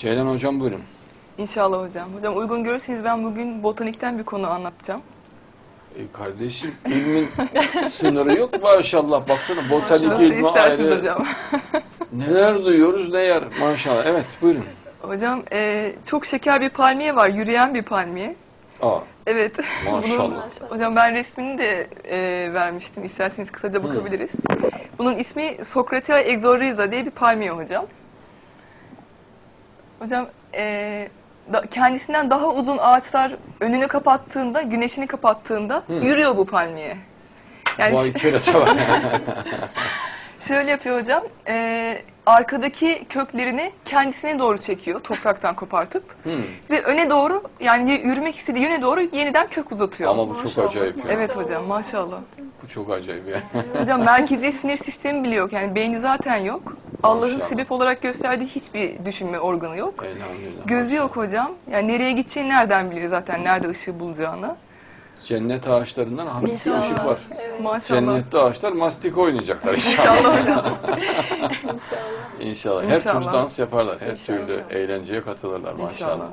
Ceylan hocam buyurun. İnşallah hocam. Hocam uygun görürseniz ben bugün botanikten bir konu anlatacağım. E kardeşim ilmin sınırı yok maşallah. Baksana botanik ilmi ayrı. hocam. Neler duyuyoruz ne yer maşallah. Evet buyurun. Hocam e, çok şeker bir palmiye var, yürüyen bir palmiye. Aa, Evet. Maşallah. Bunun- hocam ben resmini de e, vermiştim. İsterseniz kısaca bakabiliriz. Bunun ismi Socratia exorrhiza diye bir palmiye hocam. Hocam e, da- kendisinden daha uzun ağaçlar önünü kapattığında, güneşini kapattığında yürüyor bu palmiye. Yani vay kerata var. Şöyle yapıyor hocam. e, arkadaki köklerini kendisine doğru çekiyor topraktan kopartıp. Hmm. Ve öne doğru yani yürümek istediği yöne doğru yeniden kök uzatıyor. Ama bu çok Maşallah. acayip ya. Evet hocam maşallah. Bu çok acayip ya. Hocam merkezi sinir sistemi bile yok. Yani beyni zaten yok. Allah'ın Maşallah. sebep olarak gösterdiği hiçbir düşünme organı yok. Elhamdülillah. Gözü yok hocam. Yani nereye gideceğini nereden bilir zaten nerede ışığı bulacağını. Cennet ağaçlarından hafif bir İnşallah. ışık var. Maşallah. Cennette ağaçlar mastik oynayacaklar inşallah. İnşallah hocam. İnşallah. İnşallah. Her İnşallah. türlü dans yaparlar. Her İnşallah. türlü eğlenceye katılırlar maşallah. İnşallah.